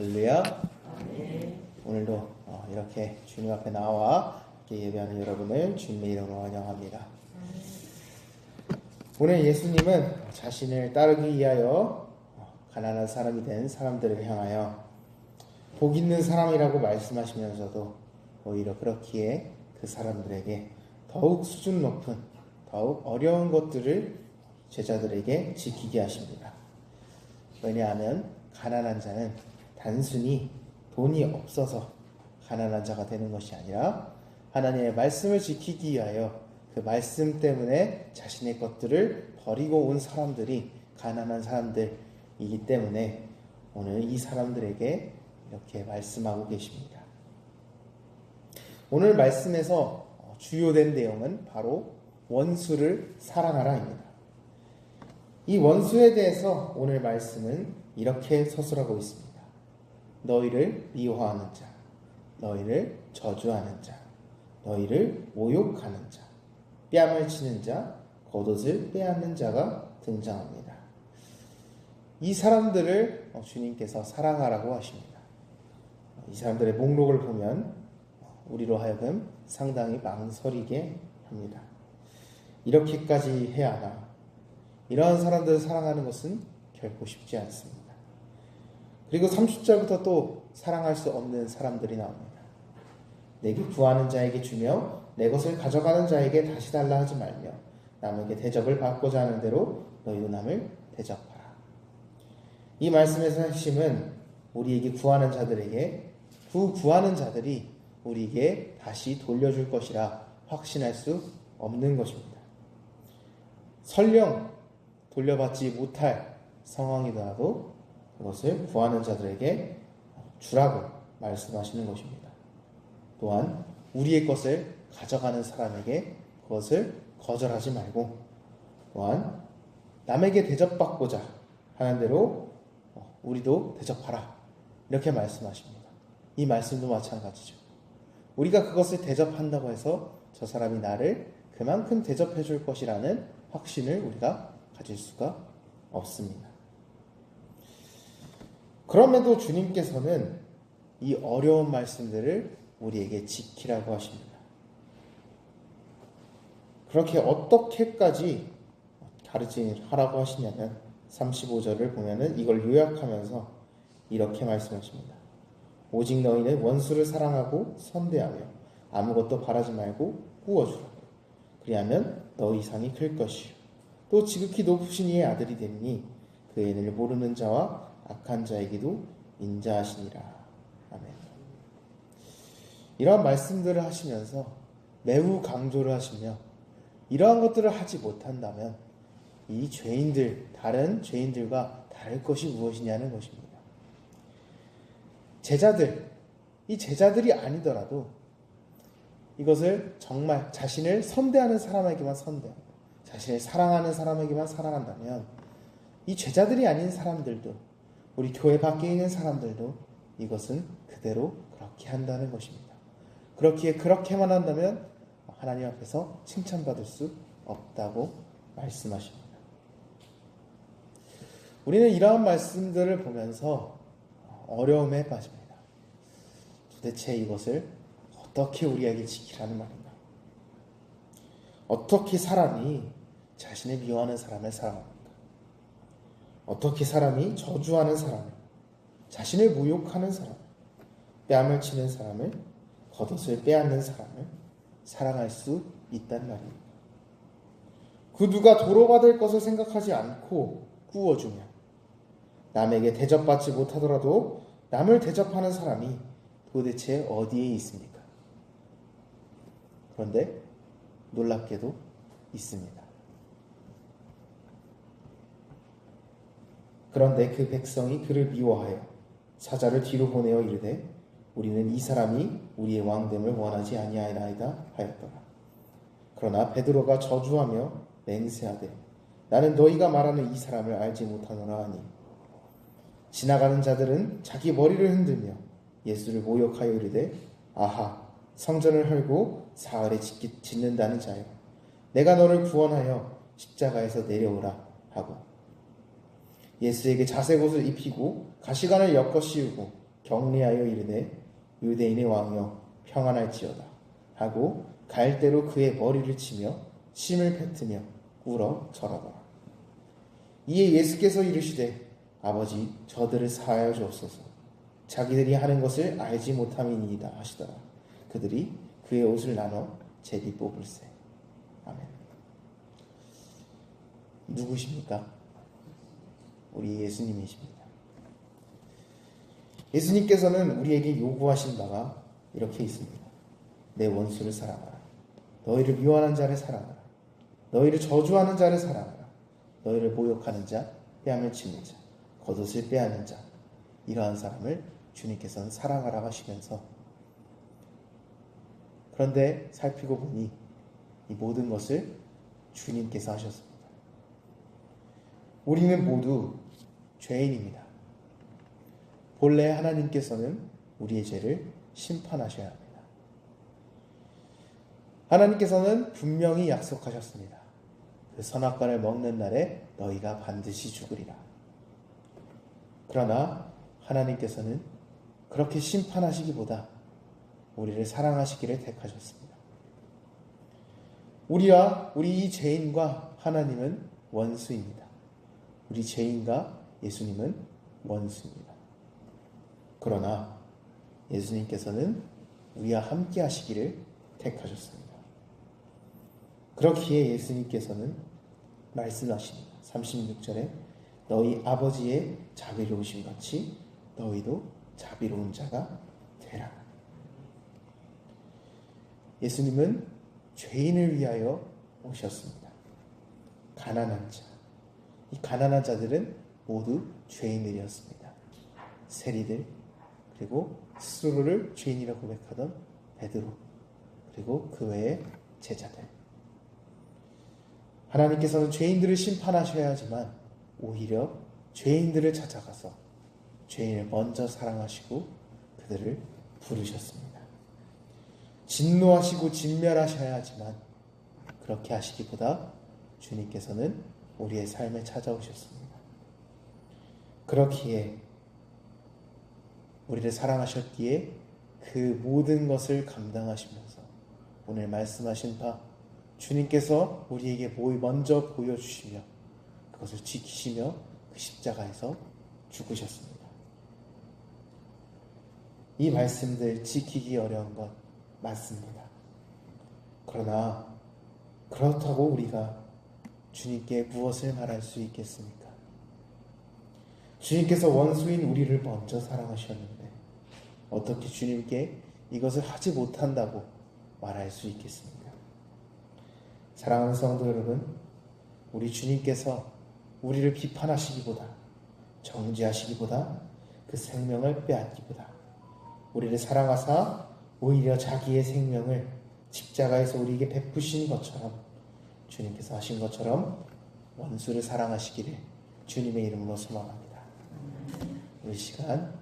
할렐루야. 오늘도 어, 이렇게 주님 앞에 나와 예배하는 여러분을 주님의 이름으로 환영합니다. 오늘 예수님은 자신을 따르기 위하여 어, 가난한 사람이 된 사람들을 향하여 복 있는 사람이라고 말씀하시면서도 오히려 그렇기에 그 사람들에게 더욱 수준 높은 더욱 어려운 것들을 제자들에게 지키게 하십니다. 왜냐하면 가난한 자는 단순히 돈이 없어서 가난한 자가 되는 것이 아니라 하나님의 말씀을 지키기 위하여 그 말씀 때문에 자신의 것들을 버리고 온 사람들이 가난한 사람들이기 때문에 오늘 이 사람들에게 이렇게 말씀하고 계십니다. 오늘 말씀에서 주요된 내용은 바로 원수를 사랑하라입니다. 이 원수에 대해서 오늘 말씀은 이렇게 서술하고 있습니다. 너희를 미워하는 자, 너희를 저주하는 자, 너희를 모욕하는 자, 뺨을 치는 자, 겉옷을 빼앗는 자가 등장합니다. 이 사람들을 주님께서 사랑하라고 하십니다. 이 사람들의 목록을 보면 우리로 하여금 상당히 망설이게 합니다. 이렇게까지 해야 하나? 이러한 사람들을 사랑하는 것은 결코 쉽지 않습니다. 그리고 30절부터 또 사랑할 수 없는 사람들이 나옵니다. 내게 구하는 자에게 주며 내 것을 가져가는 자에게 다시 달라 하지 말며 남에게 대접을 받고자 하는 대로 너희도 남을 대접하라. 이 말씀에서 핵심은 우리에게 구하는 자들에게 그 구하는 자들이 우리에게 다시 돌려줄 것이라 확신할 수 없는 것입니다. 설령 돌려받지 못할 상황이더라도 그것을 구하는 자들에게 주라고 말씀하시는 것입니다. 또한 우리의 것을 가져가는 사람에게 그것을 거절하지 말고 또한 남에게 대접받고자 하는 대로 우리도 대접하라 이렇게 말씀하십니다. 이 말씀도 마찬가지죠. 우리가 그것을 대접한다고 해서 저 사람이 나를 그만큼 대접해 줄 것이라는 확신을 우리가 가질 수가 없습니다. 그럼에도 주님께서는 이 어려운 말씀들을 우리에게 지키라고 하십니다. 그렇게 어떻게까지 가르치라고 하시냐면 35절을 보면은 이걸 요약하면서 이렇게 말씀하십니다. 오직 너희는 원수를 사랑하고 선대하며 아무것도 바라지 말고 구워주라. 그리하면 너 이상이 클 것이요. 또 지극히 높으신 이의 아들이 되니 그 애를 모르는 자와 악한 자에게도 인자하시니라. 아멘. 이러한 말씀들을 하시면서 매우 강조를 하시며 이러한 것들을 하지 못한다면 이 죄인들, 다른 죄인들과 다를 것이 무엇이냐는 것입니다. 제자들, 이 제자들이 아니더라도 이것을 정말 자신을 선대하는 사람에게만 선대하고 자신을 사랑하는 사람에게만 사랑한다면 이 제자들이 아닌 사람들도 우리 교회 밖에 있는 사람들도 이것은 그대로 그렇게 한다는 것입니다. 그렇기에 그렇게만 한다면 하나님 앞에서 칭찬받을 수 없다고 말씀하십니다. 우리는 이러한 말씀들을 보면서 어려움에 빠집니다. 도대체 이것을 어떻게 우리에게 지키라는 말인가? 어떻게 사람이 자신을 미워하는 사람을 사랑합니까? 어떻게 사람이 저주하는 사람을, 자신을 모욕하는 사람, 뺨을 치는 사람을, 겉옷을 빼앗는 사람을 사랑할 수 있단 말입니다. 그 누가 도로받을 것을 생각하지 않고 구워주며 남에게 대접받지 못하더라도 남을 대접하는 사람이 도대체 어디에 있습니까? 그런데 놀랍게도 있습니다. 그런데 그 백성이 그를 미워하여 사자를 뒤로 보내어 이르되 우리는 이 사람이 우리의 왕됨을 원하지 아니하나이다 하였더라. 그러나 베드로가 저주하며 맹세하되 나는 너희가 말하는 이 사람을 알지 못하노라 하니 지나가는 자들은 자기 머리를 흔들며 예수를 모욕하여 이르되 아하 성전을 헐고 사흘에 짓는다는 자여 내가 너를 구원하여 십자가에서 내려오라 하고 예수에게 자색 옷을 입히고 가시관을 엮어 씌우고 격리하여 이르되 유대인의 왕이여 평안할지어다 하고 갈대로 그의 머리를 치며 침을 뱉으며 울어 절하더라. 이에 예수께서 이르시되 아버지 저들을 사하여 주옵소서 자기들이 하는 것을 알지 못함이니이다 하시더라. 그들이 그의 옷을 나눠 제비 뽑을세. 아멘. 누구십니까? 우리 예수님이십니다. 예수님께서는 우리에게 요구하신 바가 이렇게 있습니다. 내 원수를 사랑하라. 너희를 미워하는 자를 사랑하라. 너희를 저주하는 자를 사랑하라. 너희를 모욕하는 자, 뺨을 치는 자, 겉옷을 빼앗는 자, 이러한 사람을 주님께서는 사랑하라 하시면서 그런데 살피고 보니 이 모든 것을 주님께서 하셨습니다. 우리는 모두 죄인입니다. 본래 하나님께서는 우리의 죄를 심판하셔야 합니다. 하나님께서는 분명히 약속하셨습니다. 그 선악과를 먹는 날에 너희가 반드시 죽으리라. 그러나 하나님께서는 그렇게 심판하시기보다 우리를 사랑하시기를 택하셨습니다. 우리와 우리 이 죄인과 하나님은 원수입니다. 우리 죄인과 예수님은 원수입니다. 그러나 예수님께서는 우리와 함께 하시기를 택하셨습니다. 그렇기에 예수님께서는 말씀하십니다. 36절에 너희 아버지의 자비로우신 같이 너희도 자비로운 자가 되라. 예수님은 죄인을 위하여 오셨습니다. 가난한 자. 이 가난한 자들은 모두 죄인들이었습니다. 세리들, 그리고 스스로를 죄인이라고 고백하던 베드로, 그리고 그 외의 제자들. 하나님께서는 죄인들을 심판하셔야 하지만 오히려 죄인들을 찾아가서 죄인을 먼저 사랑하시고 그들을 부르셨습니다. 진노하시고 진멸하셔야 하지만 그렇게 하시기보다 주님께서는 우리의 삶에 찾아오셨습니다. 그렇기에 우리를 사랑하셨기에 그 모든 것을 감당하시면서 오늘 말씀하신 바 주님께서 우리에게 먼저 보여주시며 그것을 지키시며 그 십자가에서 죽으셨습니다. 이 말씀들 지키기 어려운 것 맞습니다. 그러나 그렇다고 우리가 주님께 무엇을 말할 수 있겠습니까? 주님께서 원수인 우리를 먼저 사랑하셨는데 어떻게 주님께 이것을 하지 못한다고 말할 수 있겠습니까? 사랑하는 성도 여러분, 우리 주님께서 우리를 비판하시기보다 정죄하시기보다 그 생명을 빼앗기보다 우리를 사랑하사 오히려 자기의 생명을 십자가에서 우리에게 베푸신 것처럼 주님께서 하신 것처럼 원수를 사랑하시기를 주님의 이름으로 소망합니다. 우리 시간